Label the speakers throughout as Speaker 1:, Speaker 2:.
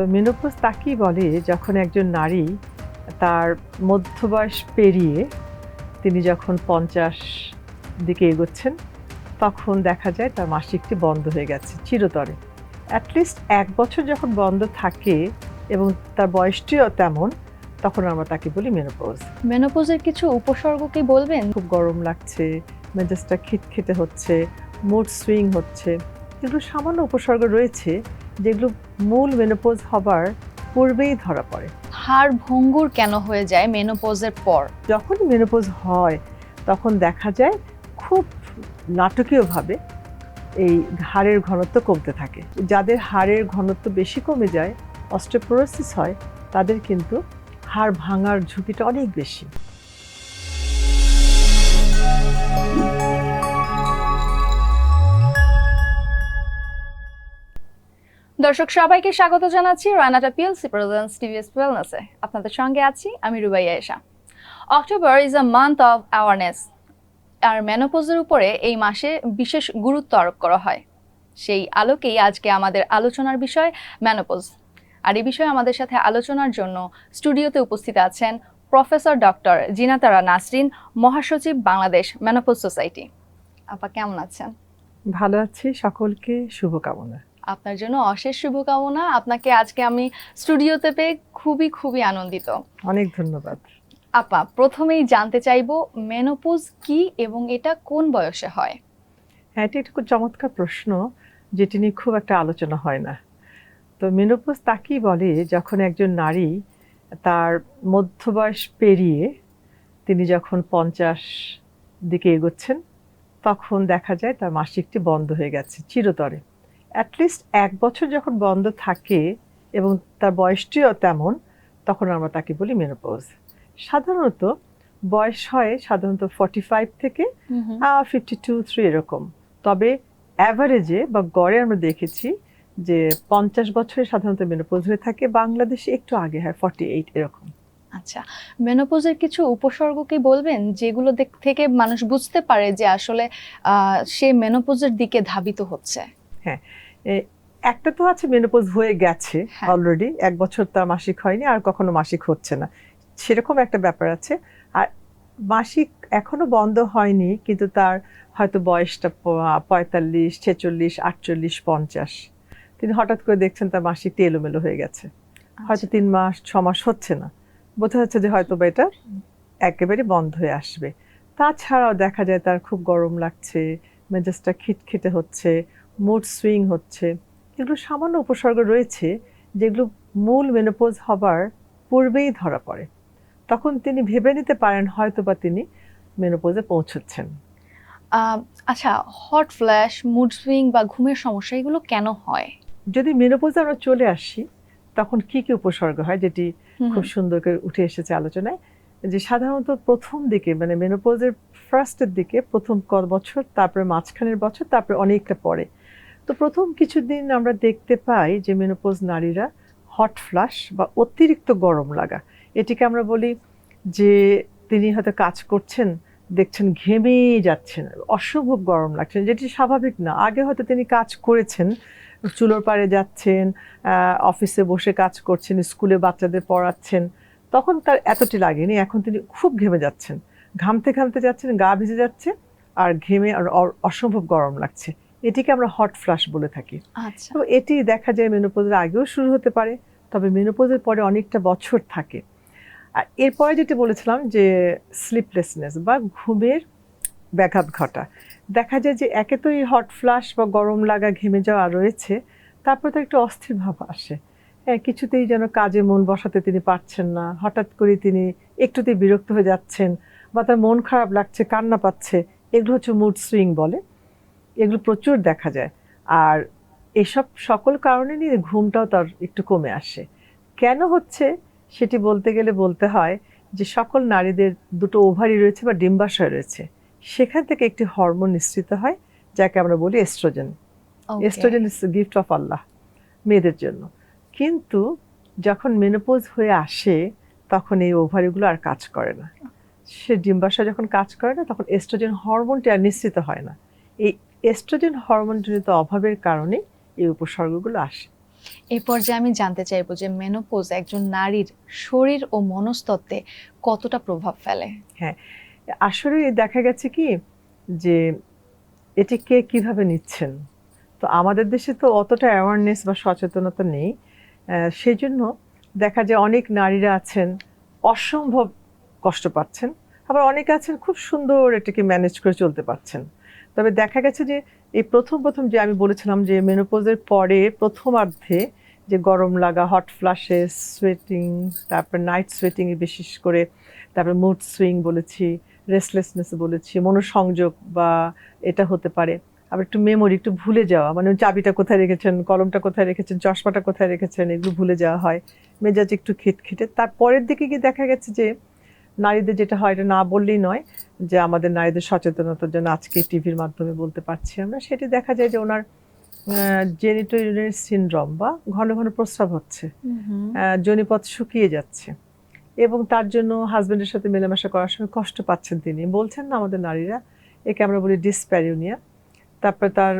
Speaker 1: তো মেনোপোজ তাকেই বলে যখন একজন নারী তার মধ্যবয়স পেরিয়ে তিনি যখন পঞ্চাশ দিকে এগোচ্ছেন তখন দেখা যায় তার মাসিকটি বন্ধ হয়ে গেছে চিরতরে। অ্যাটলিস্ট এক বছর যখন বন্ধ থাকে এবং তার বয়সটিও তেমন তখন আমরা তাকে বলি মেনোপোজ।
Speaker 2: মেনোপোজের কিছু উপসর্গ কি বলবেন?
Speaker 1: খুব গরম লাগছে মেজাজটা খিটখিটে হচ্ছে মুড সুইং হচ্ছে। এগুলো সামান্য উপসর্গ রয়েছে যেগুলো মূল মেনোপোজ হবার পূর্বেই ধরা পড়ে।
Speaker 2: হাড় ভঙ্গুর কেন হয়ে যায় মেনোপজের পর?
Speaker 1: যখন মেনোপোজ হয় তখন দেখা যায় খুব নাটকীয়ভাবে এই হাড়ের ঘনত্ব কমতে থাকে। যাদের হাড়ের ঘনত্ব বেশি কমে যায় অস্ট্রোপোরোসিস হয় তাদের কিন্তু হাড় ভাঙার ঝুঁকিটা অনেক বেশি।
Speaker 2: দর্শক, সবাইকে স্বাগত জানাচ্ছি রানাটা পিএলসি প্রেজেন্স টিভিএস ওয়েলনেসে আপনাদের সঙ্গে আছি আমি Rubaiya Esha. October is a month of awareness আর মেনোপজের উপরে এই মাসে বিশেষ গুরুত্ব আরোপ করা হয়। সেই আলোকেই আজকে আমাদের আলোচনার বিষয় মেনোপজ আর এই বিষয়ে আমাদের সাথে আলোচনার জন্য স্টুডিওতে উপস্থিত আছেন প্রফেসর ডক্টর জিনাতারা নাসরিন, মহাসচিব বাংলাদেশ মেনোপজ সোসাইটি আপা, কেমন আছেন?
Speaker 1: ভালো আছি। সকলকে শুভকামনা।
Speaker 2: আপনার জন্য অশেষ শুভকামনা। আপনাকে আজকে আমি স্টুডিওতে পেয়ে খুবই খুবই আনন্দিত।
Speaker 1: অনেক ধন্যবাদ।
Speaker 2: আপা প্রথমেই জানতে চাইব মেনোপোজ কি এবং এটা কোন বয়সে হয়?
Speaker 1: হ্যাঁ এটা একটা খুব চমৎকার প্রশ্ন যেটি নিয়ে খুব একটা আলোচনা হয় না। তো মেনোপোজ তাকেই বলে যখন একজন নারী তার মধ্যবয়স পেরিয়ে তিনি যখন পঞ্চাশ দিকে এগোচ্ছেন তখন দেখা যায় তার মাসিকটি বন্ধ হয়ে গেছে চিরতরে। অ্যাটলিস্ট এক বছর যখন বন্ধ থাকে এবং তার বয়সটিও তেমন তখন আমরা তাকে বলি মেনোপোজ সাধারণত বয়স হয় সাধারণত ফর্টি ফাইভ থেকে ফিফটি টু থ্রি এরকম। তবে অ্যাভারেজে বা গড়ে আমরা দেখেছি যে পঞ্চাশ বছরে সাধারণত মেনোপোজ হয়ে থাকে বাংলাদেশে একটু আগে হয় ফর্টি এইট এরকম।
Speaker 2: আচ্ছা মেনোপোজের কিছু উপসর্গ কি বলবেন? যেগুলো দিক থেকে মানুষ বুঝতে পারে যে আসলে আহ, সে মেনোপোজের দিকে ধাবিত হচ্ছে?
Speaker 1: এ, একটা তো আছে মেনোপোজ হয়ে গেছে
Speaker 2: হ্যাঁ।
Speaker 1: অলরেডি এক বছর তার মাসিক হয়নি আর কখনো মাসিক হচ্ছে না। সেরকম একটা ব্যাপার আছে। আর মাসিক এখনও বন্ধ হয়নি কিন্তু তার হয়তো বয়সটা পঁয়তাল্লিশ ছেচল্লিশ আটচল্লিশ পঞ্চাশ। তিনি হঠাৎ করে দেখছেন তার মাসিকটি এলোমেলো হয়ে গেছে। হয়তো তিন মাস ছ মাস হচ্ছে না। বোঝা যাচ্ছে যে হয়তো বা এটা একেবারে বন্ধ হয়ে আসবে। তাছাড়াও দেখা যায় তার খুব গরম লাগছে মেজাজটা খিটখিটে হচ্ছে। মুড সুইং হচ্ছে এগুলো সামান্য উপসর্গ রয়েছে যেগুলো মূল মেনোপজ হবার পূর্বেই ধরা পড়ে। তখন তিনি ভেবে নিতে পারেন হয়তো বা তিনি মেনোপোজে পৌঁছচ্ছেন।
Speaker 2: আচ্ছা হট ফ্ল্যাশ মুড সুইং বা ঘুমের সমস্যা এগুলো কেন হয়?
Speaker 1: যদি মেনোপজে আমরা চলে আসি তখন কি কি উপসর্গ হয় যেটি খুব সুন্দর করে উঠে এসেছে আলোচনায়? যে সাধারণত প্রথম দিকে মানে মেনোপজের ফার্স্টের দিকে প্রথম ক বছর তারপরে মাঝখানের বছর তারপরে অনেকটা পরে। তো প্রথম কিছুদিন আমরা দেখতে পাই যে মেনোপোজ নারীরা হট ফ্লাশ বা অতিরিক্ত গরম লাগা। এটিকে আমরা বলি যে তিনি হয়তো কাজ করছেন, দেখছেন ঘেমেই যাচ্ছেন, অসম্ভব গরম লাগছেন যেটি স্বাভাবিক না। আগে হয়তো তিনি কাজ করেছেন, চুলোর পাড়ে যাচ্ছেন অফিসে বসে কাজ করছেন, স্কুলে বাচ্চাদের পড়াচ্ছেন। তখন তার এতটি লাগেনি। এখন তিনি খুব ঘেমে যাচ্ছেন। ঘামতে ঘামতে যাচ্ছেন, গা ভিজে যাচ্ছে আর ঘেমে আর অসম্ভব গরম লাগছে। এটিকে আমরা হট ফ্লাশ বলে থাকি।
Speaker 2: আচ্ছা।
Speaker 1: তো এটি দেখা যায় মেনোপোজের আগেও শুরু হতে পারে তবে মেনোপোজের পরে অনেকটা বছর থাকে। আর এরপরে যেটি বলেছিলাম যে স্লিপলেসনেস বা ঘুমের ব্যাঘাত ঘটা। দেখা যায় যে একে তো এই হট ফ্লাশ বা গরম লাগা ঘেমে যাওয়া রয়েছে তারপর তো একটু অস্থির ভাব আসে। হ্যাঁ কিছুতেই যেন কাজে মন বসাতে তিনি পারছেন না হঠাৎ করে তিনি একটুতেই বিরক্ত হয়ে যাচ্ছেন বা তার মন খারাপ লাগছে কান্না পাচ্ছে এগুলো হচ্ছে মুড সুইং বলে। এগুলো প্রচুর দেখা যায়। আর এসব সকল কারণে নিয়ে ঘুমটাও তার একটু কমে আসে। কেন হচ্ছে? সেটি বলতে গেলে বলতে হয় যে সকল নারীদের দুটো ওভারি রয়েছে বা ডিম্বাশয় রয়েছে। সেখান থেকে একটি হরমোন নিঃসৃত হয় যাকে আমরা বলি estrogen. Estrogen is gift of Allah মেয়েদের জন্য। কিন্তু যখন মেনোপোজ হয়ে আসে তখন এই ওভারিগুলো আর কাজ করে না। সে ডিম্বাশয় যখন কাজ করে না তখন এস্ট্রোজেন হরমোনটি আর নিশ্চিত হয় না। এই এস্ট্রোজেন হরমোনজনিত অভাবের কারণে এই উপসর্গগুলো আসে।
Speaker 2: এই পর্যায়ে আমি জানতে চাইব যে মেনোপোজ একজন নারীর শরীর ও মনস্তত্ত্বে কতটা প্রভাব ফেলে?
Speaker 1: হ্যাঁ আসলে দেখা গেছে কি যে এটি কে কীভাবে নিচ্ছেন? তো আমাদের দেশে তো অতটা অ্যাওয়ারনেস বা সচেতনতা নেই। সেই জন্য দেখা যায় অনেক নারীরা আছেন অসম্ভব কষ্ট পাচ্ছেন আবার অনেকে আছেন খুব সুন্দর এটাকে ম্যানেজ করে চলতে পারছেন। তবে দেখা গেছে যে এই প্রথম প্রথম যে আমি বলেছিলাম যে মেনোপোজের পরে প্রথমার্ধে যে গরম লাগা হট ফ্লাশেস সোয়েটিং তারপর নাইট সোয়েটিং বিশেষ করে, তারপর মুড সুইং বলেছি রেস্টলেসনেস বলেছি, মনোসংযোগ বা এটা হতে পারে। আবার একটু মেমোরি একটু ভুলে যাওয়া মানে চাবিটা কোথায় রেখেছেন, কলমটা কোথায় রেখেছেন, চশমাটা কোথায় রেখেছেন, এগুলো ভুলে যাওয়া হয়, মেজাজ একটু খিটখিটে। তারপরের দিকে গিয়ে দেখা গেছে যে নারীদের যেটা হয় এটা না বললেই নয় যে আমাদের নারীদের সচেতনতার জন্য আজকে টিভির মাধ্যমে বলতে পারছি আমরা। সেটি দেখা যায় যে ওনার জেনিটো ইউরিনারি সিনড্রোম বা ঘন ঘন প্রস্রাব হচ্ছে আহ, যোনিপথ শুকিয়ে যাচ্ছে এবং তার জন্য হাজবেন্ডের সাথে মেলামেশা করার সময় কষ্ট পাচ্ছেন তিনি। বলছেন না আমাদের নারীরা একে আমরা বলি ডিসপ্যারিউনিয়া তারপরে তার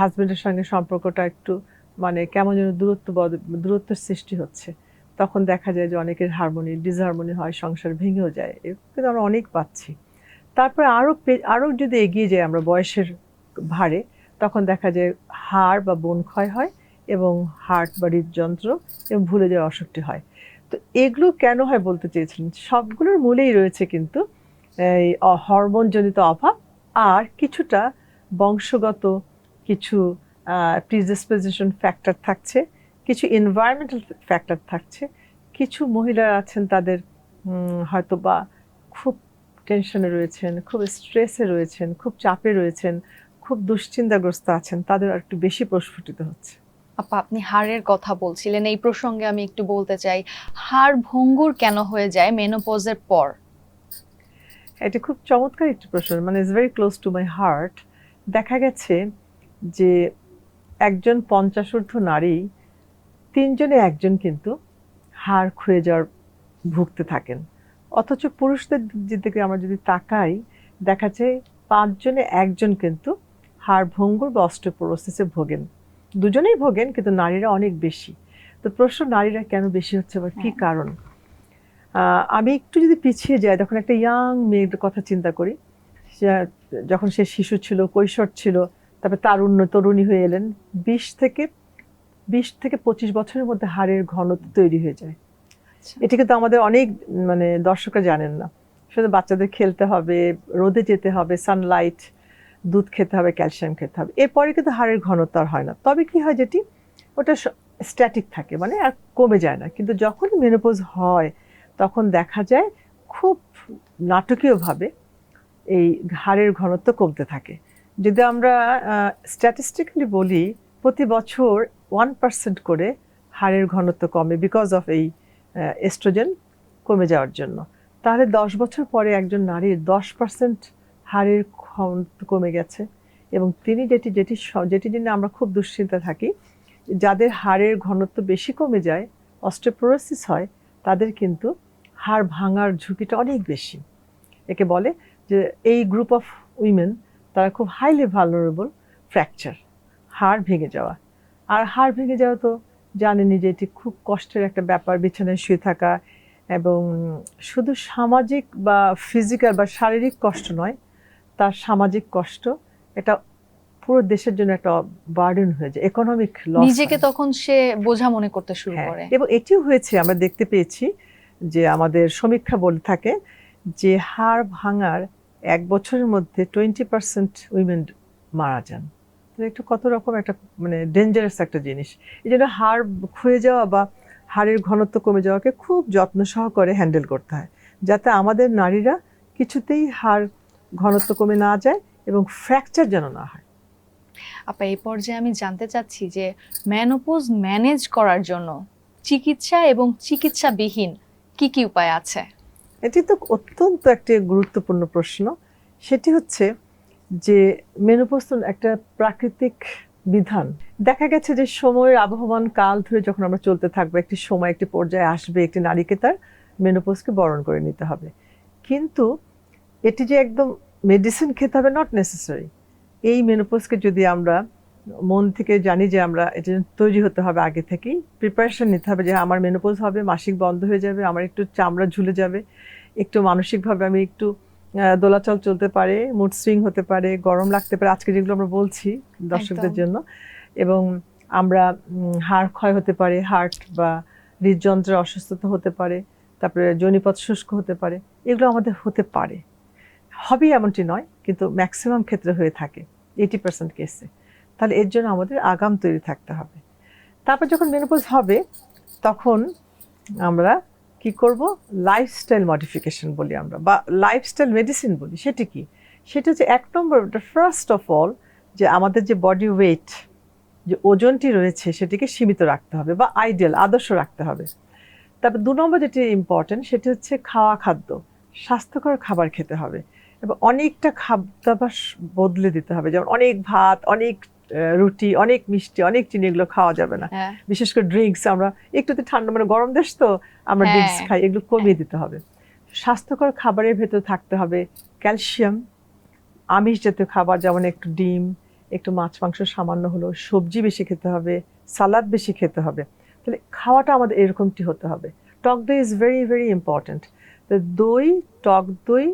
Speaker 1: হাজবেন্ডের সঙ্গে সম্পর্কটা একটু মানে কেমন যেন দূরত্ব দূরত্বের সৃষ্টি হচ্ছে। তখন দেখা যায় যে অনেকের হারমোনি ডিসহারমোনি হয়, সংসার ভেঙেও যায়। এরকম কিন্তু আমরা অনেক পাচ্ছি। তারপরে আরও আরও যদি এগিয়ে যাই আমরা বয়সের ভারে, তখন দেখা যায় হাড় বা বন ক্ষয় হয় এবং হার্ট বা হৃদযন্ত্র এবং ভুলে যাওয়ার অসুখটি হয়। তো এগুলো কেন হয় বলতে চেয়েছিলেন? সবগুলোর মূলেই রয়েছে কিন্তু এই হরমোনজনিত অভাব আর কিছুটা বংশগত কিছু প্রিডিসপোজিশন ফ্যাক্টর থাকছে। কিছু এনভায়রনমেন্টাল ফ্যাক্টর থাকছে কিছু মহিলারা আছেন তাদের হয়তো বা খুব টেনশনে রয়েছেন খুব স্ট্রেসে রয়েছেন খুব চাপে রয়েছেন খুব দুশ্চিন্তাগ্রস্ত আছেন তাদের আর একটু বেশি প্রস্ফুটিত হচ্ছে।
Speaker 2: আপা আপনি হাড়ের কথা বলছিলেন এই প্রসঙ্গে আমি একটু বলতে চাই হাড় ভঙ্গুর কেন হয়ে যায় মেনোপজের পর?
Speaker 1: এটা খুব চমৎকার একটি প্রশ্ন মানে is very close to my heart দেখা গেছে যে একজন পঞ্চাশ ঊর্ধ্ব নারী তিনজনে একজন কিন্তু হাড় ক্ষয়ে যাওয়ার ভুগতে থাকেন। অথচ পুরুষদের দিকে আমরা যদি তাকাই দেখা যায় পাঁচজনে একজন কিন্তু হাড় ভঙ্গুর বা অস্টোপোরোসিসে ভোগেন। দুজনেই ভোগেন কিন্তু নারীরা অনেক বেশি। তো প্রশ্ন নারীরা কেন বেশি হচ্ছে বা কী
Speaker 2: হ্যাঁ।
Speaker 1: কারণ? আমি একটু যদি পিছিয়ে যাই তখন একটা ইয়াং মেয়ের কথা চিন্তা করি সে যখন সে শিশু ছিল কৈশোর ছিল তারপরে তারুণ্য তরুণী হয়ে এলেন বিশ থেকে বিশ থেকে পঁচিশ বছরের মধ্যে হাড়ের ঘনত্ব তৈরি হয়ে যায়।
Speaker 2: আচ্ছা।
Speaker 1: এটি কিন্তু আমাদের অনেক মানে দর্শকরা জানেন না। শুধু বাচ্চাদের খেলতে হবে রোদে যেতে হবে সানলাইট দুধ খেতে হবে ক্যালসিয়াম খেতে হবে। এরপরে কিন্তু হাড়ের ঘনত্ব আর হয় না। তবে কি হয় যেটি? ওটা স্ট্যাটিক থাকে মানে আর কমে যায় না। কিন্তু যখন মেনোপোজ হয় তখন দেখা যায় খুব নাটকীয়ভাবে এই হাড়ের ঘনত্ব কমতে থাকে। যদি আমরা স্ট্যাটিস্টিক্যালি বলি প্রতি বছর ওয়ান পার্সেন্ট করে হাড়ের ঘনত্ব কমে বিকজ অফ এই এস্ট্রোজেন কমে যাওয়ার জন্য। তাহলে দশ বছর পরে একজন নারীর দশ পার্সেন্ট হাড়ের ঘনত্ব কমে গেছে এবং তিনি যেটি যেটি যেটি জন্য আমরা খুব দুশ্চিন্তা থাকি, যাদের হাড়ের ঘনত্ব বেশি কমে যায় অস্টোপোরোসিস হয়, তাদের কিন্তু হাড় ভাঙার ঝুঁকিটা অনেক বেশি। একে বলে যে এই গ্রুপ অফ উইমেন তারা খুব হাইলি ভালনারেবল ফ্র্যাকচার হাড় ভেঙে যাওয়া। আর হাড় ভেঙে যাওয়া তো জানেনই যে এটি খুব কষ্টের একটা ব্যাপার বিছানায় শুয়ে থাকা এবং শুধু সামাজিক বা ফিজিক্যাল বা শারীরিক কষ্ট নয় তার সামাজিক কষ্ট এটা পুরো দেশের জন্য একটা বার্ডেন হয়ে যায় ইকোনমিক লস
Speaker 2: নিজেকে তখন সে বোঝা মনে করতে শুরু
Speaker 1: হ্যাঁ,
Speaker 2: করে।
Speaker 1: এবং এটিও হয়েছে আমরা দেখতে পেয়েছি যে আমাদের সমীক্ষা বলে থাকে যে হাড় ভাঙার এক বছরের মধ্যে টোয়েন্টি পার্সেন্ট উইমেন মারা যান। একটু কত রকম একটা মানে ডেঞ্জারাস একটা জিনিস। এই জন্য হাড় ক্ষয়ে যাওয়া বা হাড়ের ঘনত্ব কমে যাওয়াকে খুব যত্ন সহকারে হ্যান্ডেল করতে হয়। যাতে আমাদের নারীরা কিছুতেই হাড় ঘনত্ব কমে না যায় এবং ফ্র্যাকচার যেন না হয়।
Speaker 2: আপা এই পর্যায়ে আমি জানতে চাচ্ছি যে মেনোপোজ ম্যানেজ করার জন্য চিকিৎসা এবং চিকিৎসাবিহীন কি কি উপায় আছে?
Speaker 1: এটি তো অত্যন্ত একটি গুরুত্বপূর্ণ প্রশ্ন। সেটি হচ্ছে যে মেনোপোজ একটা প্রাকৃতিক বিধান। দেখা গেছে যে সময়ের আবহমান কাল ধরে যখন আমরা চলতে থাকব, একটি সময়, একটি পর্যায়ে আসবে, একটি নারীকে তার মেনোপোজকে বরণ করে নিতে হবে। কিন্তু এটি যে একদম মেডিসিন খেতে হবে নট নেসেসারি এই মেনোপোজকে যদি আমরা মন থেকে জানি যে আমরা এটা তৈরি হতে হবে আগে থেকেই প্রিপারেশন নিতে হবে যে আমার মেনোপোজ হবে, মাসিক বন্ধ হয়ে যাবে, আমার একটু চামড়া ঝুলে যাবে, একটু মানসিকভাবে আমি একটু দোলাচল চলতে পারে মুড সুইং হতে পারে গরম লাগতে পারে আজকে যেগুলো আমরা বলছি দর্শকদের জন্য। এবং আমরা হাড় ক্ষয় হতে পারে হার্ট বা হৃদযন্ত্রের অসুস্থতা হতে পারে তারপরে জনিপথ শুষ্ক হতে পারে এগুলো আমাদের হতে পারে। হবে এমনটি নয় কিন্তু ম্যাক্সিমাম ক্ষেত্রে হয়ে থাকে এইটি পার্সেন্ট কেসে তাহলে এর জন্য আমাদের আগাম তৈরি থাকতে হবে। তারপর যখন মেনোপোজ হবে তখন আমরা কি করব? লাইফস্টাইল মডিফিকেশন বলি আমরা, বা লাইফস্টাইল মেডিসিন বলি। সেটি কি? সেটা হচ্ছে এক নম্বর ফার্স্ট অফ অল যে আমাদের যে বডি ওয়েট যে ওজনটি রয়েছে, সেটিকে সীমিত রাখতে হবে, বা আইডিয়াল আদর্শ রাখতে হবে। তারপর দু নম্বর যেটি ইম্পর্টেন্ট সেটি হচ্ছে খাওয়া খাদ্য, স্বাস্থ্যকর খাবার খেতে হবে। এবং অনেকটা খাদ্যাভ্যাস বদলে দিতে হবে, যেমন অনেক ভাত, অনেক রুটি অনেক মিষ্টি অনেক চিনি এগুলো খাওয়া যাবে না।
Speaker 2: হ্যাঁ।
Speaker 1: বিশেষ করে ড্রিঙ্কস আমরা একটুতে ঠান্ডা মানে গরম দেশ তো আমরা
Speaker 2: হ্যাঁ।
Speaker 1: ড্রিঙ্কস খাই এগুলো কমিয়ে দিতে হবে। স্বাস্থ্যকর খাবারের ভেতর থাকতে হবে ক্যালসিয়াম আমিষ জাতীয় খাবার যেমন একটু ডিম একটু মাছ মাংস সামান্য হলো সবজি বেশি খেতে হবে সালাদ বেশি খেতে হবে। তাহলে খাওয়াটা আমাদের এরকমটি হতে হবে। টক দই ইজ ভেরি ভেরি ইম্পর্ট্যান্ট তো দই টক দই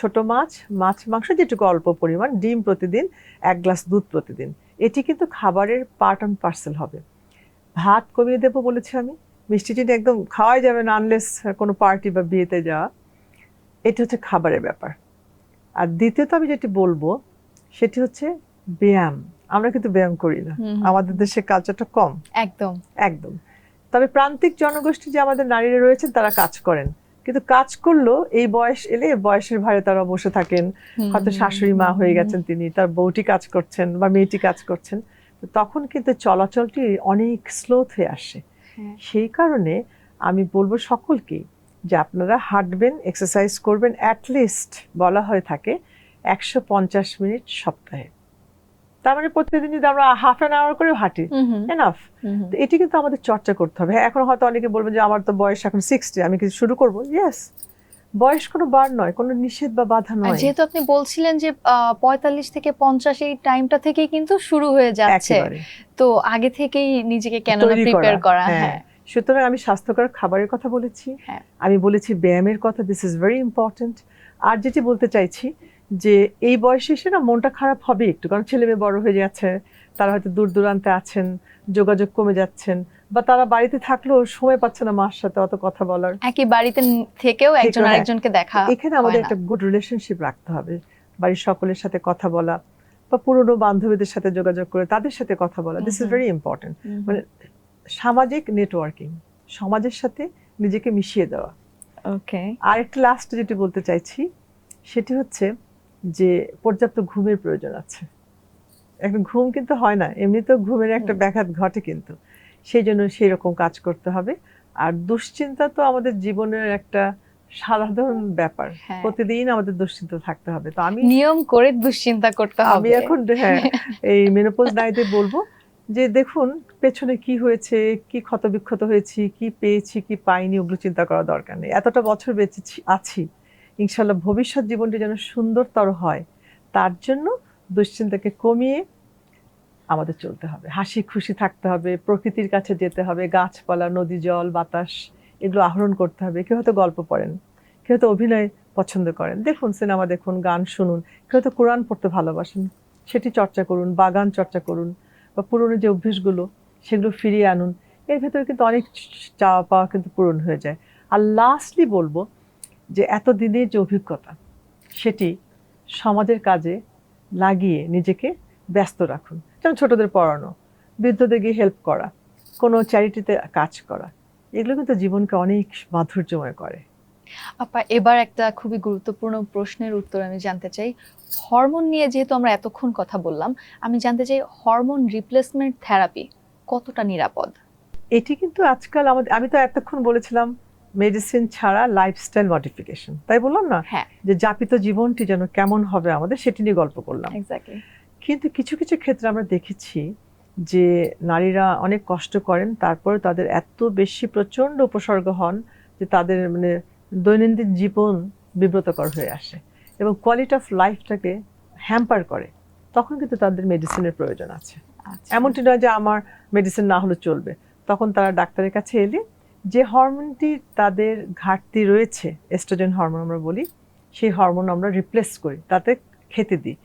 Speaker 1: ছোট মাছ মাছ মাংস যেটুকু অল্প পরিমাণ ডিম প্রতিদিন এক গ্লাস দুধ প্রতিদিন। এটি কিন্তু খাবারের পার্ট অ্যান্ড পার্সেল হবে। ভাত কমিয়ে দেবো বলেছি আমি। মিষ্টি টিটি একদম খাওয়াই যাবে না আনলেস কোনো পার্টি বা বিয়েতে যাওয়া। এটা হচ্ছে খাবারের ব্যাপার। আর দ্বিতীয়ত আমি যেটি বলব সেটি হচ্ছে ব্যায়াম। আমরা কিন্তু ব্যায়াম করি না। আমাদের দেশে কালচারটা কম।
Speaker 2: একদম।
Speaker 1: একদম। তবে প্রান্তিক জনগোষ্ঠী যে আমাদের নারীরা রয়েছেন তারা কাজ করেন। কিন্তু কাজ করলেও এই বয়স এলে বয়সের ভারে তারা বসে থাকেন। হয়তো শাশুড়ি মা হয়ে গেছেন তিনি তার বউটি কাজ করছেন বা মেয়েটি কাজ করছেন। তখন কিন্তু চলাচলটি অনেক স্লোথ হয়ে আসে।
Speaker 2: হ্যাঁ।
Speaker 1: সেই কারণে আমি বলব সকলকেই যে আপনারা হাঁটবেন এক্সারসাইজ করবেন অ্যাটলিস্ট বলা হয়ে থাকে একশো পঞ্চাশ মিনিট সপ্তাহে। তার মানে প্রত্যেকদিন যদি আমরা হাফ অ্যান আওয়ার করে হাঁটি এনাফ। তো এটি কিন্তু আমাদের চর্চা করতে হবে। এখন হয়তো অনেকে বলবেন যে আমার তো বয়স এখন সিক্সটি আমি কিছু শুরু করব? ইয়েস বয়স কোনো বার নয় কোনো নিষেধ বা বাধা নয়।
Speaker 2: যেহেতু আপনি বলছিলেন যে পঁয়তাল্লিশ থেকে পঞ্চাশ এই টাইমটা থেকেই কিন্তু শুরু হয়ে যাচ্ছে তো আগে থেকেই নিজেকে কেন প্রিপেয়ার করা।
Speaker 1: হ্যাঁ।
Speaker 2: হ্যাঁ।
Speaker 1: সুতরাং আমি স্বাস্থ্যকর খাবারের কথা বলেছি।
Speaker 2: হ্যাঁ।
Speaker 1: আমি বলেছি ব্যায়ামের কথা দিস ইজ ভেরি ইম্পর্ট্যান্ট আর যেটি বলতে চাইছি যে এই বয়সে এসে না মনটা খারাপ হবে একটু কারণ ছেলে মেয়ে বড় হয়ে যাচ্ছে তারা হয়তো দূর দূরান্তে আছেন যোগাযোগ কমে যাচ্ছেন বা তারা বাড়িতে থাকলেও সময় পাচ্ছে না মার সাথে অত কথা বলার।
Speaker 2: একই বাড়িতে থেকেও একজন
Speaker 1: হ্যাঁ।
Speaker 2: আরেকজনকে দেখা
Speaker 1: এখানে আমাদের একটা গুড রিলেশনশিপ রাখতে হবে। বাড়ির সকলের সাথে কথা বলা বা পুরনো বান্ধবীদের সাথে যোগাযোগ করে তাদের সাথে কথা বলা দিস ইজ। ভেরি ইম্পর্টেন্ট মানে সামাজিক নেটওয়ার্কিং সমাজের সাথে নিজেকে মিশিয়ে দেওয়া।
Speaker 2: ওকে
Speaker 1: আর একটা লাস্ট যেটি বলতে চাইছি সেটি হচ্ছে যে পর্যাপ্ত ঘুমের প্রয়োজন আছে। এখন ঘুম কিন্তু হয় না এমনিতেও ঘুমের একটা ব্যাঘাত ঘটে কিন্তু। সেই জন্য সেই রকম কাজ করতে হবে। আর দুশ্চিন্তা তো আমাদের জীবনের একটা সাধারণ ব্যাপার।
Speaker 2: হ্যাঁ।
Speaker 1: প্রতিদিন আমাদের দুশ্চিন্তা থাকতে হবে। তো আমি
Speaker 2: নিয়ম করে দুশ্চিন্তা করতে হবে।
Speaker 1: আমি এখন হ্যাঁ এই মেনোপোজ নারীদের বলব যে দেখুন পেছনে কি হয়েছে কি ক্ষতবিক্ষত হয়েছি কি পেয়েছি কি পাইনি ওগুলো চিন্তা করা দরকার নেই। এতটা বছর বেঁচে আছি। ইনশাল্লাহ ভবিষ্যৎ জীবনটি যেন সুন্দরতর হয়, তার জন্য দুশ্চিন্তাকে কমিয়ে আমাদের চলতে হবে। হাসি খুশি থাকতে হবে, প্রকৃতির কাছে যেতে হবে, গাছপালা, নদী জল, বাতাস এগুলো আহরণ করতে হবে। কেউ হয়তো গল্প পড়েন, কেউ হয়তো অভিনয় পছন্দ করেন। দেখুন, সিনেমা দেখুন, গান শুনুন, কেউ হয়তো কোরআন পড়তে ভালোবাসেন, সেটি চর্চা করুন, বাগান চর্চা করুন বা পুরনো যে অভ্যেসগুলো, সেগুলো ফিরিয়ে আনুন। এর ভেতরে কিন্তু অনেক চাওয়া পাওয়া কিন্তু পূরণ হয়ে যায়। আর লাস্টলি বলব যে এতদিনের যে অভিজ্ঞতা সেটি সমাজের কাজে লাগিয়ে নিজেকে ব্যস্ত রাখুন। যেমন ছোটদের পড়ানো বৃদ্ধদের গিয়ে হেল্প করা কোনো চ্যারিটিতে কাজ করা এগুলো কিন্তু জীবনকে অনেক মাধুর্যময় করে।
Speaker 2: আপা এবার একটা খুবই গুরুত্বপূর্ণ প্রশ্নের উত্তর আমি জানতে চাই। হরমোন নিয়ে যেহেতু আমরা এতক্ষণ কথা বললাম আমি জানতে চাই হরমোন রিপ্লেসমেন্ট থেরাপি কতটা নিরাপদ?
Speaker 1: এটি কিন্তু আজকাল আমাদের আমি তো এতক্ষণ বলেছিলাম মেডিসিন ছাড়া লাইফস্টাইল মডিফিকেশন তাই বললাম না?
Speaker 2: হ্যাঁ।
Speaker 1: যে যাপিত জীবনটি যেন কেমন হবে আমাদের সেটি নিয়ে গল্প করলাম। কিন্তু কিছু কিছু ক্ষেত্রে আমরা দেখেছি যে নারীরা অনেক কষ্ট করেন তারপরে তাদের এত বেশি প্রচণ্ড উপসর্গ হন যে তাদের মানে দৈনন্দিন জীবন বিব্রতকর হয়ে আসে এবং কোয়ালিটি অফ লাইফটাকে হ্যাম্পার করে। তখন কিন্তু তাদের মেডিসিনের প্রয়োজন আছে।
Speaker 2: আচ্ছা।
Speaker 1: এমনটি নয় যে আমার মেডিসিন না হলে চলবে। তখন তারা ডাক্তারের কাছে এলে যে হরমোনটি তাদের ঘাটতি রয়েছে এস্ট্রোজেন হরমোন আমরা বলি, সেই হরমোন আমরা রিপ্লেস করি, তাতে খেতে দিই।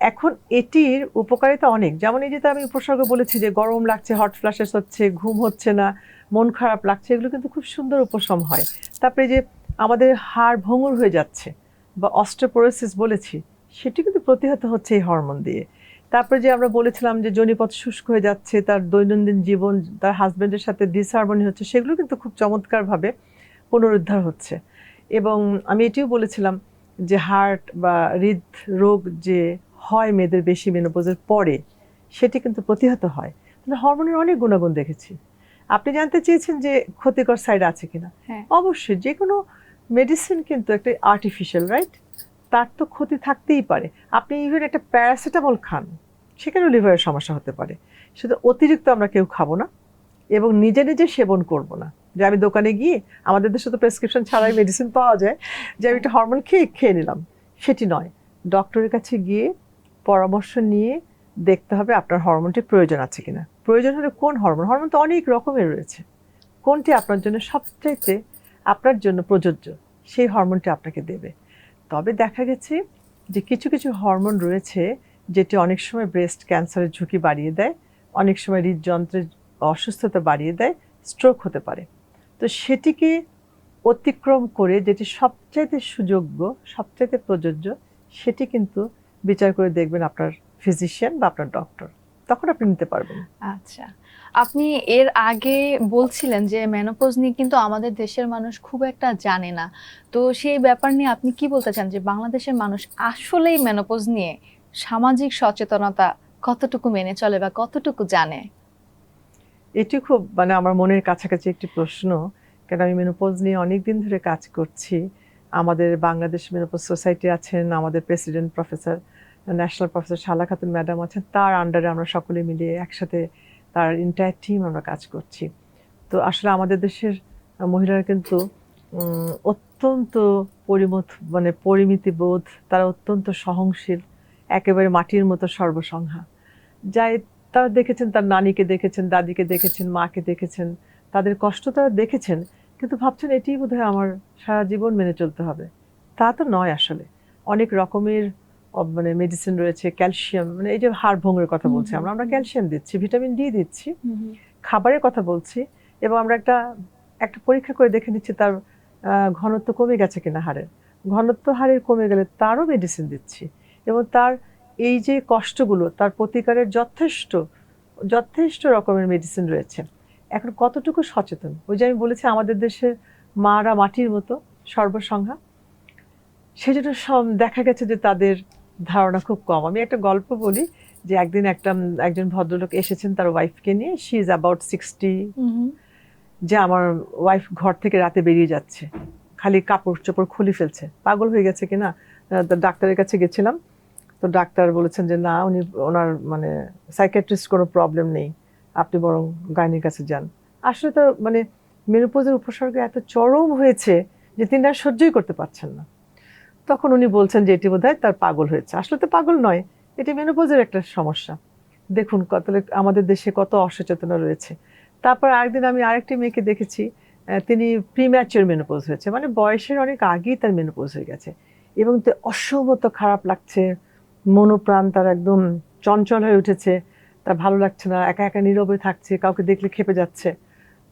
Speaker 1: এখন এটির উপকারিতা অনেক। যেমন এই যে আমি উপসর্গ বলেছি যে গরম লাগছে হট ফ্ল্যাশেস হচ্ছে, ঘুম হচ্ছে না, মন খারাপ লাগছে, এগুলো কিন্তু খুব সুন্দর উপশম হয়। তারপরে যে আমাদের হাড় ভঙ্গুর হয়ে যাচ্ছে বা অস্ট্রোপোরোসিস বলেছি, সেটি কিন্তু প্রতিহত হচ্ছে এই হরমোন দিয়ে। তারপরে যে আমরা বলেছিলাম যে জনিপথ শুষ্ক হয়ে যাচ্ছে তার দৈনন্দিন জীবন তার হাজবেন্ডের সাথে ডিসহারমোনি হচ্ছে সেগুলো কিন্তু খুব চমৎকারভাবে পুনরুদ্ধার হচ্ছে। এবং আমি এটিও বলেছিলাম যে হার্ট বা হৃদ রোগ যে হয় মেয়েদের বেশি মেনোপোজের পরে সেটি কিন্তু প্রতিহত হয়। তাহলে হরমোনের অনেক গুণাগুণ দেখেছি। আপনি জানতে চেয়েছেন যে ক্ষতিকর সাইড আছে কিনা?
Speaker 2: হ্যাঁ।
Speaker 1: অবশ্যই যে কোনো মেডিসিন কিন্তু একটা আর্টিফিশিয়াল রাইট তার তো ক্ষতি থাকতেই পারে। আপনি ইভেন একটা প্যারাসিটামল খান, সেখানেও লিভারের সমস্যা হতে পারে। শুধু অতিরিক্ত আমরা কেউ খাব না এবং নিজে নিজে সেবন করব না। যে আমি দোকানে গিয়ে আমাদের দেশে তো প্রেসক্রিপশন ছাড়াই মেডিসিন পাওয়া যায়, যে আমি একটা হরমোন খেয়ে খেয়ে নিলাম, সেটি নয়। ডক্টরের কাছে গিয়ে পরামর্শ নিয়ে দেখতে হবে আপনার হরমোনটির প্রয়োজন আছে কিনা। প্রয়োজন হলে কোন হরমোন হরমোন তো অনেক রকমের রয়েছে। কোনটি আপনার জন্য সবচাইতে আপনার জন্য প্রযোজ্য? সেই হরমোনটি আপনাকে দেবে। তবে দেখা গেছে যে কিছু কিছু হরমোন রয়েছে যেটি অনেক সময় ব্রেস্ট ক্যান্সারের ঝুঁকি বাড়িয়ে দেয়, অনেক সময় হৃদযন্ত্রের অসুস্থতা বাড়িয়ে দেয় স্ট্রোক হতে পারে। তো সেটিকে অতিক্রম করে যেটি সবচাইতে সুযোগ্য, সবচাইতে প্রযোজ্য, সেটি কিন্তু বিচার করে দেখবেন আপনার ফিজিশিয়ান বা আপনার ডক্টর তখন আপনি নিতে পারবেন।
Speaker 2: আচ্ছা। আপনি এর আগে বলছিলেন যে মেনোপজ নিয়ে কিন্তু আমাদের দেশের মানুষ খুব একটা জানে না। তো সেই ব্যাপার নিয়ে আপনি কি বলতে চান যে বাংলাদেশের মানুষ আসলেই মেনোপজ নিয়ে সামাজিক সচেতনতা কতটুকু মেনে চলে বা কতটুকু জানে?
Speaker 1: এটি খুব মানে আমার মনের কাছাকাছি একটি প্রশ্ন। কেন আমি মেনোপজ নিয়ে অনেক দিন ধরে কাজ করছি। আমাদের বাংলাদেশ মেনোপজ সোসাইটি আছেন, আমাদের প্রেসিডেন্ট প্রফেসর ন্যাশনাল প্রফেসর শালা খাতুন ম্যাডাম আছেন, তার আন্ডারে আমরা সকলে মিলিয়ে একসাথে তার ইন্টায়ার টিম আমরা কাজ করছি। তো আসলে আমাদের দেশের মহিলারা কিন্তু অত্যন্ত পরিমত মানে পরিমিতিবোধ, তারা অত্যন্ত সহনশীল, একেবারে মাটির মতো সর্বসংহা। যাই, তারা দেখেছেন তার নানিকে দেখেছেন, দাদিকে দেখেছেন, মাকে দেখেছেন, তাদের কষ্ট তারা দেখেছেন, কিন্তু ভাবছেন এটিই বোধহয় আমার সারা জীবন মেনে চলতে হবে। তা তো নয় আসলে। অনেক রকমের মানে মেডিসিন রয়েছে ক্যালসিয়াম মানে এই যে হাড় ভঙ্গের কথা বলছি আমরা আমরা ক্যালসিয়াম দিচ্ছি ভিটামিন ডি দিচ্ছি খাবারের কথা বলছি এবং আমরা একটা একটা পরীক্ষা করে দেখে নিচ্ছি তার ঘনত্ব কমে গেছে কিনা হাড়ের। ঘনত্ব হাড়ের কমে গেলে তারও মেডিসিন দিচ্ছি এবং তার এই যে কষ্টগুলো তার প্রতিকারের যথেষ্ট যথেষ্ট রকমের মেডিসিন রয়েছে। এখন কতটুকু সচেতন? ওই যে আমি বলেছি আমাদের দেশে মারা মাটির মতো সর্বসংখ্যা। সেজন্য সব দেখা গেছে যে তাদের ধারণা খুব কম। আমি একটা গল্প বলি যে একদিন একটা একজন ভদ্রলোক এসেছেন তার ওয়াইফকে নিয়ে। শি ইজ অ্যাবাউট সিক্সটি যে আমার ওয়াইফ ঘর থেকে রাতে বেরিয়ে যাচ্ছে। খালি কাপড় চোপড় খুলে ফেলছে। পাগল হয়ে গেছে কিনা? তো ডাক্তারের কাছে গেছিলাম। তো ডাক্তার বলেছেন যে না উনি ওনার মানে সাইকেট্রিস্ট কোনো প্রবলেম নেই। আপনি বরং গাইনির কাছে যান। আসলে তো মানে মেনোপোজের উপসর্গ এত চরম হয়েছে যে তিনি আর সহ্যই করতে পারছেন না। তখন উনি বলছেন যে এটি বোধহয় তার পাগল হয়েছে। আসলে তো পাগল নয়, এটি মেনোপোজের একটা সমস্যা। দেখুন কত আমাদের দেশে কত অসচেতনা রয়েছে। তারপর আরেকদিন আমি আরেকটি মেয়েকে দেখেছি তিনি প্রিম্যাচুর মেনোপোজ হয়েছে মানে বয়সের অনেক আগেই তার মেনোপোজ হয়ে গেছে। এবং তে অসম্ভবত খারাপ লাগছে, মনোপ্রাণ তার একদম চঞ্চল হয়ে উঠেছে, তার ভালো লাগছে না, একা একা নীরবে থাকছে, কাউকে দেখলে খেপে যাচ্ছে।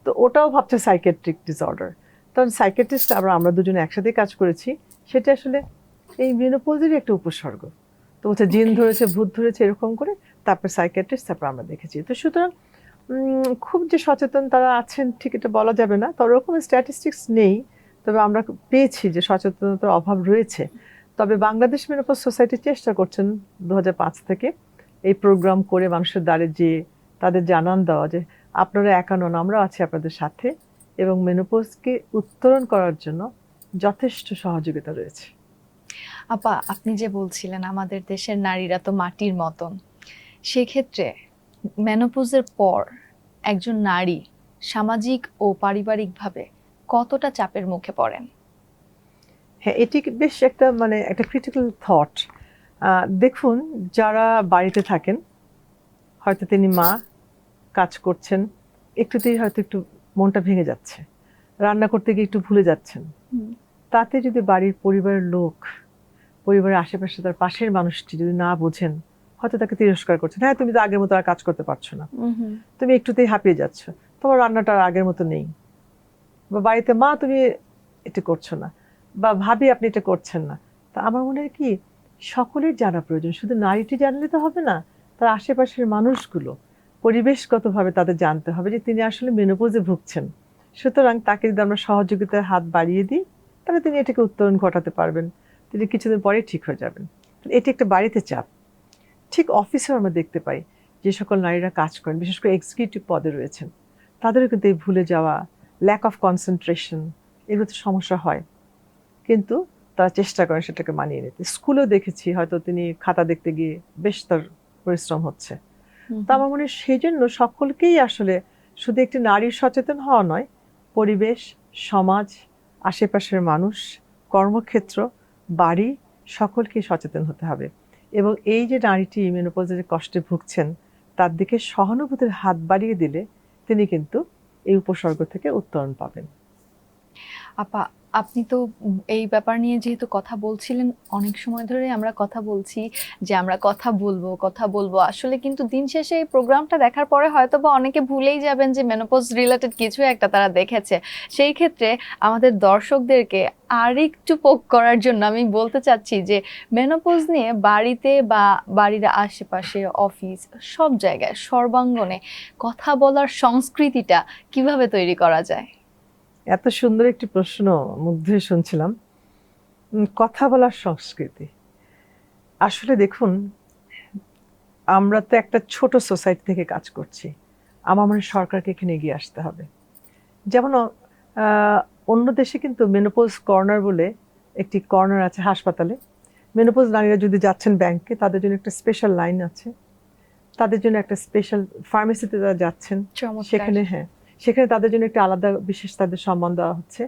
Speaker 1: তো ওটাও ভাবছে সাইকেট্রিক ডিসঅর্ডার তখন সাইকেট্রিস্ট আবার আমরা দুজনে একসাথেই কাজ করেছি সেটা আসলে এই মেনোপোজেরই একটা উপসর্গ। তো বলছে জিন ধরেছে ভূত ধরেছে এরকম করে তারপর সাইকেট্রিস্ট তারপর আমরা দেখেছি। তো সুতরাং খুব যে সচেতন তারা আছেন ঠিক এটা বলা যাবে না তো ওরকম স্ট্যাটিস্টিক্স নেই। তবে আমরা পেয়েছি যে সচেতনতার অভাব রয়েছে। তবে বাংলাদেশ মেনোপজ সোসাইটি চেষ্টা করছেন দু হাজার পাঁচ থেকে এই প্রোগ্রাম করে মানুষের দ্বারে যে তাদের জানান দেওয়া যে আপনারা একা নন আমরা আছি আপনাদের সাথে এবং মেনোপজকে উত্তরণ করার জন্য যথেষ্ট সহযোগিতা রয়েছে।
Speaker 2: আপা আপনি যে বলছিলেন আমাদের দেশের নারীরা তো মাটির মতন সেক্ষেত্রে মেনোপোজের পর একজন নারী সামাজিক ও পারিবারিকভাবে কতটা চাপের মুখে পড়েন?
Speaker 1: হ্যাঁ এটি বেশ একটা মানে একটা ক্রিটিক্যাল থট দেখুন যারা বাড়িতে থাকেন হয়তো তিনি মা কাজ করছেন একটুতেই হয়তো একটু মনটা ভেঙে যাচ্ছে। রান্না করতে গিয়ে একটু ভুলে যাচ্ছেন। তাতে যদি বাড়ির পরিবারের লোক পরিবারের আশেপাশে তার পাশের মানুষটি যদি না বোঝেন হয়তো তাকে তিরস্কার করছেন হ্যাঁ তুমি তো আগের মতো আর কাজ করতে পারছ না। তুমি একটুতেই হাঁপিয়ে যাচ্ছ। তোমার রান্নাটা আর আগের মতো নেই। বা বাড়িতে মা তুমি এটা করছ না। বা ভাবি আপনি এটা করছেন না। তা আমার মনে হয় কি সকলের জানা প্রয়োজন। শুধু নারীটি জানলে তো হবে না তার আশেপাশের মানুষগুলো পরিবেশগতভাবে তাদের জানতে হবে যে তিনি আসলে মেনোপোজে ভুগছেন। সুতরাং তাকে যদি আমরা সহযোগিতার হাত বাড়িয়ে দিই তাহলে তিনি এটাকে উত্তরণ ঘটাতে পারবেন। তিনি কিছুদিন পরে ঠিক হয়ে যাবেন। এটি একটা বাড়িতে চাপ। ঠিক অফিসেও আমরা দেখতে পাই যে সকল নারীরা কাজ করেন বিশেষ করে এক্সিকিউটিভ পদে রয়েছেন। তাদেরও কিন্তু এই ভুলে যাওয়া ল্যাক অফ কনসেন্ট্রেশন এগুলোতে সমস্যা হয়। কিন্তু তারা চেষ্টা করেন সেটাকে মানিয়ে নিতে। স্কুলেও দেখেছি হয়তো তিনি খাতা দেখতে গিয়ে বেশ তার পরিশ্রম হচ্ছে। তো আমার মনে হয় সেই জন্য সকলকেই আসলে শুধু একটি নারীর সচেতন হওয়া নয় পরিবেশ, সমাজ, আশেপাশের মানুষ, কর্মক্ষেত্র, বাড়ি, সকলকে সচেতন হতে হবে। এবং এই যে নারীটি মেনোপজের কষ্টে ভুগছেন, তার দিকে সহানুভূতির হাত বাড়িয়ে দিলে তিনি কিন্তু এই উপসর্গ থেকে উত্তরণ পাবেন।
Speaker 2: আপা, আপনি তো এই ব্যাপার নিয়ে যেহেতু কথা বলছিলেন, অনেক সময় ধরে আমরা কথা বলছি যে আমরা কথা বলব কথা বলব। আসলে কিন্তু দিন শেষে এই প্রোগ্রামটা দেখার পরে হয়তো বা অনেকে ভুলেই যাবেন যে মেনোপজ রিলেটেড কিছু একটা তারা দেখেছে। সেই ক্ষেত্রে আমাদের দর্শকদেরকে আরেকটু পোক করার জন্য আমি বলতে চাচ্ছি যে মেনোপজ নিয়ে বাড়িতে বা বাড়ির আশেপাশে অফিস সব জায়গায় সর্বাঙ্গনে কথা বলার সংস্কৃতিটা কীভাবে তৈরি করা যায়?
Speaker 1: এত সুন্দর একটি প্রশ্ন মুগ্ধ হয়ে শুনছিলাম কথা বলার সংস্কৃতি। আসলে দেখুন আমরা তো একটা ছোট সোসাইটি থেকে কাজ করছি। আমার মনে সরকারকে এখানে এগিয়ে আসতে হবে। যেমন অন্য দেশে কিন্তু মেনোপোজ কর্নার বলে একটি কর্নার আছে হাসপাতালে। মেনোপোজ নারীরা যদি যাচ্ছেন ব্যাংকে তাদের জন্য একটা স্পেশাল লাইন আছে। তাদের জন্য একটা স্পেশাল ফার্মেসিতে তারা যাচ্ছেন। সেখানে হ্যাঁ। সেখানে তাদের জন্য একটা আলাদা বিশেষ তাদের সম্মান দেওয়া হচ্ছে।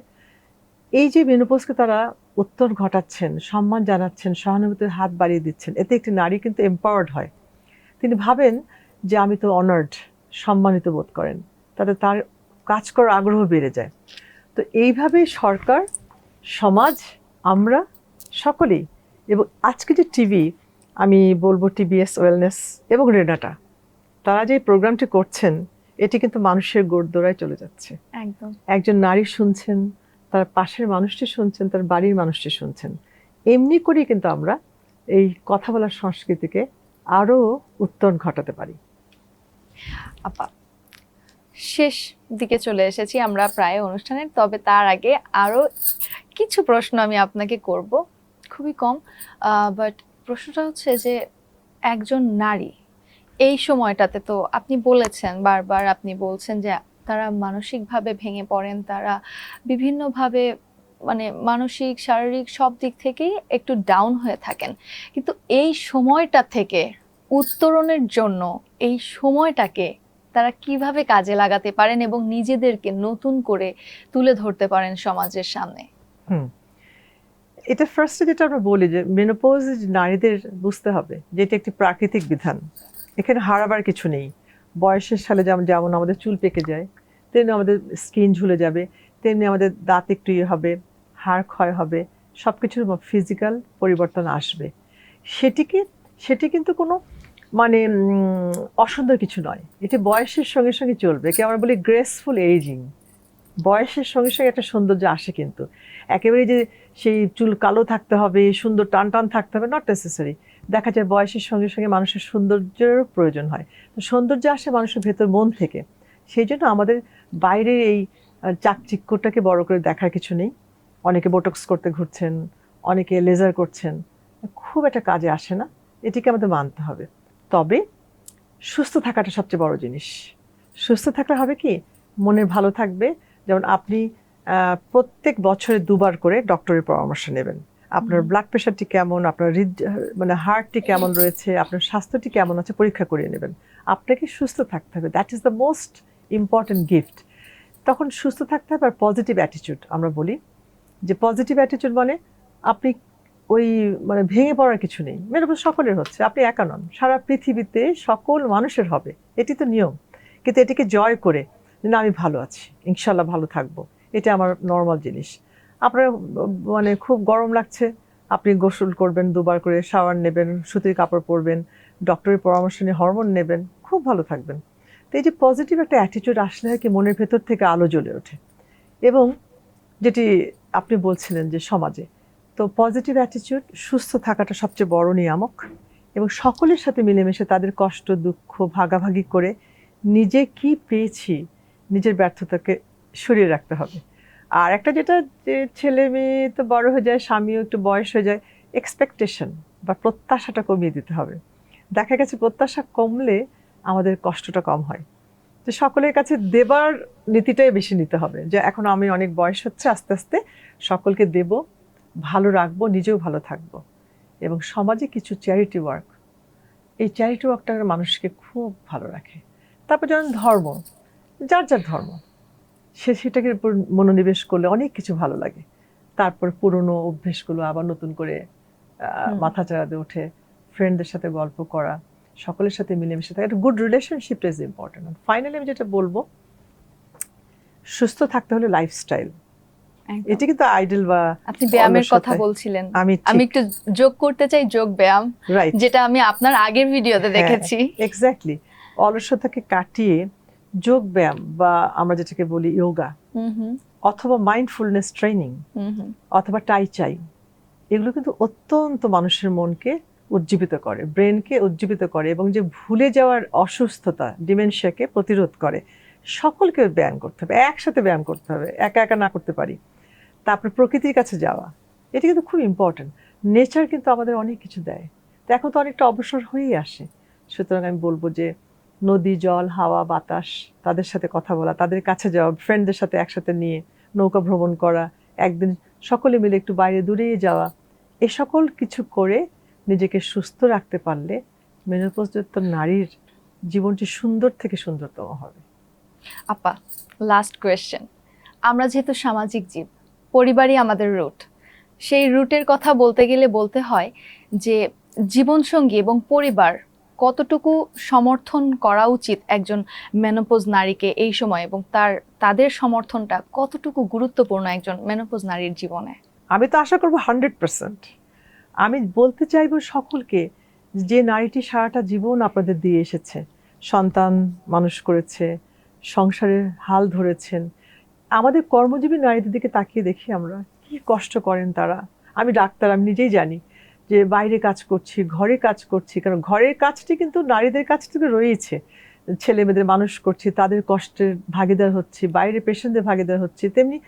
Speaker 1: এই যে মেনোপোজকে তারা উত্তর ঘটাচ্ছেন, সম্মান জানাচ্ছেন, সহানুভূতির হাত বাড়িয়ে দিচ্ছেন, এতে একটি নারী কিন্তু এম্পাওয়ার্ড হয়। তিনি ভাবেন যে আমি তো অনার্ড সম্মানিত বোধ করেন। তাতে তার কাজ করার আগ্রহ বেড়ে যায়। তো এইভাবেই সরকার, সমাজ, আমরা সকলেই এবং আজকে যে টিভি, আমি বলব টিবিএস ওয়েলনেস এবং রেনাটা, তারা যে প্রোগ্রামটি করছেন এটি কিন্তু মানুষের গোড়দোড়ায় চলে যাচ্ছে।
Speaker 2: একদম।
Speaker 1: একজন নারী শুনছেন তার পাশের মানুষটি শুনছেন তার বাড়ির মানুষটি শুনছেন। এমনি করেই কিন্তু আমরা এই কথা বলার সংস্কৃতিকে আরও উত্তরণ ঘটাতে পারি।
Speaker 2: আপা শেষ দিকে চলে এসেছি আমরা প্রায় অনুষ্ঠানের তবে তার আগে আরও কিছু প্রশ্ন আমি আপনাকে করব। খুবই কম বাট প্রশ্নটা হচ্ছে যে একজন নারী এই সময়টাতে তো আপনি বলেছেন, বারবার আপনি বলছেন যে তারা মানসিকভাবে ভেঙে পড়েন, তারা বিভিন্নভাবে মানে মানসিক, শারীরিক সব দিক থেকেই একটু ডাউন হয়ে থাকেন। কিন্তু এই সময়টা থেকে উত্তরণের জন্য এই সময়টাকে তারা কীভাবে কাজে লাগাতে পারেন এবং নিজেদেরকে নতুন করে তুলে ধরতে পারেন সমাজের সামনে?
Speaker 1: এটা ফার্স্টে যেটা আমরা বলি যে মেনোপোজ নারীদের বুঝতে হবে যে এটা একটি প্রাকৃতিক বিধান। এখানে হারাবার কিছু নেই। বয়সের সালে যেমন যেমন আমাদের চুল পেকে যায়, তেমনি আমাদের স্কিন ঝুলে যাবে, তেমনি আমাদের দাঁত একটু ইয়ে হবে, হাড় ক্ষয় হবে সব কিছুর ফিজিক্যাল পরিবর্তন আসবে। সেটিকে সেটি কিন্তু কোনো মানে অসুন্দর কিছু নয়। এটি বয়সের সঙ্গে সঙ্গে চলবে। একে আমরা বলি গ্রেসফুল এইজিং বয়সের সঙ্গে সঙ্গে একটা সৌন্দর্য আসে কিন্তু। একেবারে যে সেই চুল কালো থাকতে হবে, সুন্দর টান টান থাকতে হবে নট নেসেসারি দেখা যায় বয়সের সঙ্গে সঙ্গে মানুষের সৌন্দর্যের প্রয়োজন হয়। তো সৌন্দর্য আসে মানুষের ভেতর মন থেকে। সেই জন্য আমাদের বাইরে এই চাকচিক্যটাকে বড় করে দেখার কিছু নেই। অনেকে বোটক্স করতে ঘুরছেন, অনেকে লেজার করছেন, খুব একটা কাজে আসে না। এটিকে আমাদের মানতে হবে। তবে সুস্থ থাকাটা সবচেয়ে বড় জিনিস। সুস্থ থাকলে হবে কি? মনে ভালো থাকবে। যেমন আপনি প্রত্যেক বছরে দুবার করে ডক্টরের পরামর্শ নেবেন। আপনার ব্লাড প্রেশারটি কেমন আপনার হৃদ মানে হার্টটি কেমন রয়েছে আপনার স্বাস্থ্যটি কেমন আছে পরীক্ষা করিয়ে নেবেন। আপনাকে সুস্থ থাকতে হবে। That is the most important gift তখন সুস্থ থাকতে হবে আর পজিটিভ অ্যাটিটিউড আমরা বলি। যে পজিটিভ অ্যাটিটিউড মানে আপনি ওই মানে ভেঙে পড়ার কিছু নেই। মেনোপজ সকলের হচ্ছে আপনি একা নন। সারা পৃথিবীতে সকল মানুষের হবে। এটি তো নিয়ম। কিন্তু এটিকে জয় করে যে না আমি ভালো আছি ইনশাল্লাহ ভালো থাকব। এটা আমার নর্মাল জিনিস। আপনার মানে খুব গরম লাগছে। আপনি গোসল করবেন, দুবার করে শাওয়ার নেবেন, সুতির কাপড় পরবেন ডক্টরের পরামর্শ নিয়ে হরমোন নেবেন, খুব ভালো থাকবেন। তো এই যে পজিটিভ একটা অ্যাটিটিউড আসলে হয় কি, মনের ভেতর থেকে আলো জ্বলে ওঠে। এবং যেটি আপনি বলছিলেন যে সমাজে, তো পজিটিভ অ্যাটিটিউড সুস্থ থাকাটা সবচেয়ে বড় নিয়ামক। এবং সকলের সাথে মিলেমিশে তাদের কষ্ট, দুঃখ ভাগাভাগি করে নিজে কি পেয়েছি, নিজের ব্যর্থতাকে সরিয়ে রাখতে হবে। আর একটা যেটা যে ছেলে মেয়ে তো বড় হয়ে যায়, স্বামীও একটু বয়স হয়ে যায় এক্সপেকটেশন বা প্রত্যাশাটা কমিয়ে দিতে হবে। দেখা গেছে প্রত্যাশা কমলে আমাদের কষ্টটা কম হয়। তো সকলের কাছে দেবার নীতিটাই বেশি নিতে হবে যে, এখন আমি অনেক বয়স হচ্ছে, আস্তে আস্তে সকলকে দেব, ভালো রাখব, নিজেও ভালো থাকব। এবং সমাজে কিছু চ্যারিটি ওয়ার্ক এই চ্যারিটি ওয়ার্কটা মানুষকে খুব ভালো রাখে। তারপর যেমন ধর্ম, যার যার ধর্ম সে সেটাকে উপর মনোনিবেশ করলে অনেক কিছু ভালো লাগে। তারপর পুরনো অভ্যেসগুলো আবার নতুন করে মাথা চাড়াতে ওঠে ফ্রেন্ডদের সাথে গল্প করা সকলের সাথে মিলেমিশে থাকা একটা গুড রিলেশনশিপটা ইজ ইম্পর্টেন্ট ফাইনালি আমি যেটা বলব সুস্থ থাকতে হলে লাইফস্টাইল। এটি কিন্তু আইডল বা
Speaker 2: আপনি ব্যায়ামের কথা বলছিলেন।
Speaker 1: আমি
Speaker 2: আমি একটু যোগ করতে চাই যোগ ব্যায়াম যেটা আমি আপনার আগের ভিডিওতে
Speaker 1: হ্যাঁ।
Speaker 2: দেখেছি।
Speaker 1: এক্স্যাক্টলি অলসতাকে কাটিয়ে যোগ ব্যায়াম বা আমরা যেটাকে বলি যোগা
Speaker 2: হুম হুম।
Speaker 1: অথবা মাইন্ডফুলনেস ট্রেনিং অথবা টাই চাই এগুলো কিন্তু অত্যন্ত মানুষের মনকে উজ্জীবিত করে ব্রেনকে উজ্জীবিত করে এবং যে ভুলে যাওয়ার অসুস্থতা ডিমেনশিয়াকে প্রতিরোধ করে। সকলকে ব্যায়াম করতে হবে একসাথে ব্যায়াম করতে হবে একা একা না করতে পারি। তারপরে প্রকৃতির কাছে যাওয়া এটি কিন্তু খুব ইম্পর্ট্যান্ট নেচার কিন্তু আমাদের অনেক কিছু দেয়। তো এখন তো অনেকটা অবসর হয়েই আসে। সুতরাং আমি বলব যে নদী, জল, হাওয়া, বাতাস, তাদের সাথে কথা বলা, তাদের কাছে যাওয়া ফ্রেন্ডদের সাথে একসাথে নিয়ে নৌকা ভ্রমণ করা, একদিন সকলে মিলে একটু বাইরে দূরেই যাওয়া, এ সকল কিছু করে নিজেকে সুস্থ রাখতে পারলে মেনোপোজযুক্ত নারীর জীবনটি সুন্দর থেকে সুন্দরতম হবে।
Speaker 2: আপা লাস্ট কোয়েশ্চেন আমরা যেহেতু সামাজিক জীব, পরিবারই আমাদের রুট সেই রুটের কথা বলতে গেলে বলতে হয় যে জীবনসঙ্গী এবং পরিবার কতটুকু সমর্থন করা উচিত একজন মেনোপোজ নারীকে এই সময় এবং তার, তাদের সমর্থনটা কতটুকু গুরুত্বপূর্ণ একজন মেনোপোজ নারীর জীবনে?
Speaker 1: আমি তো আশা করব হান্ড্রেড পার্সেন্ট। আমি বলতে চাইব সকলকে যে নারীটি সারাটা জীবন আপনাদের দিয়ে এসেছে। সন্তান মানুষ করেছে, সংসারের হাল ধরেছেন। আমাদের কর্মজীবী নারীদের দিকে তাকিয়ে দেখি আমরা, কি কষ্ট করেন তারা। আমি ডাক্তার, আমি নিজেই জানি। যে বাইরে কাজ করছি, ঘরে কাজ করছি, কারণ ঘরের কাজটি কিন্তু নারীদের কাছ থেকে রয়েছে। ছেলে মেয়েদের মানুষ করছি, তাদের কষ্টের ভাগিদার হচ্ছি, বাইরে পেশেন্টদের ভাগিদার হচ্ছি, তেমনি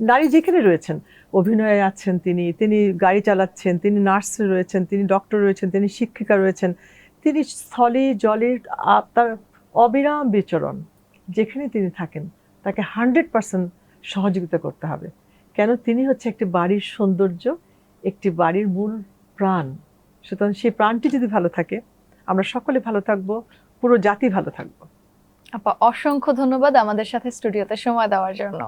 Speaker 1: নারী যেখানে রয়েছেন, অভিনয়ে আছেন তিনি তিনি গাড়ি চালাচ্ছেন, তিনি নার্স রয়েছেন, তিনি ডক্টর রয়েছেন, তিনি শিক্ষিকা রয়েছেন, তিনি স্থলে জলের আ- তার অবিরাম বিচরণ, যেখানে তিনি থাকেন, তাকে হান্ড্রেড পার্সেন্ট সহযোগিতা করতে হবে। কেন? তিনি হচ্ছে একটি বাড়ির সৌন্দর্য, একটি বাড়ির মূল প্রাণ। সুতরাং সেই প্রাণটি যদি ভালো থাকে আমরা সকলে ভালো থাকব পুরো জাতি ভালো থাকব।
Speaker 2: আপা অসংখ্য ধন্যবাদ আমাদের সাথে স্টুডিওতে সময় দেওয়ার জন্য।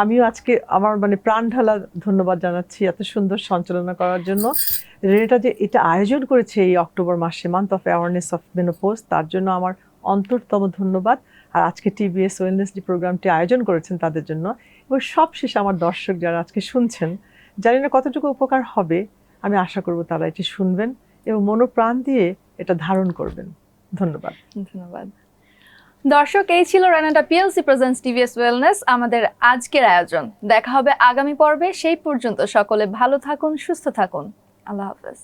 Speaker 1: আমিও আজকে আমার মানে প্রাণ ঢালা ধন্যবাদ জানাচ্ছি এত সুন্দর সঞ্চালনা করার জন্য। রেটা যে এটা আয়োজন করেছে এই অক্টোবর মাসে month of awareness of menopause তার জন্য আমার অন্তরতম ধন্যবাদ। আর আজকে টিভিএস ওয়েলনেস যে প্রোগ্রামটি আয়োজন করেছেন তাদের জন্য। এবং সব শেষে আমার দর্শক যারা আজকে শুনছেন জানি না কতটুকু উপকার হবে আমি আশা করব তারা এটি শুনবেন এবং মনোপ্রাণ দিয়ে এটা ধারণ করবেন। ধন্যবাদ।
Speaker 2: ধন্যবাদ। দর্শক, এই ছিল Renata PLC presence TVS wellness আমাদের আজকের আয়োজন। দেখা হবে আগামী পর্বে। সেই পর্যন্ত সকলে ভালো থাকুন, সুস্থ থাকুন। আল্লাহ হাফেজ।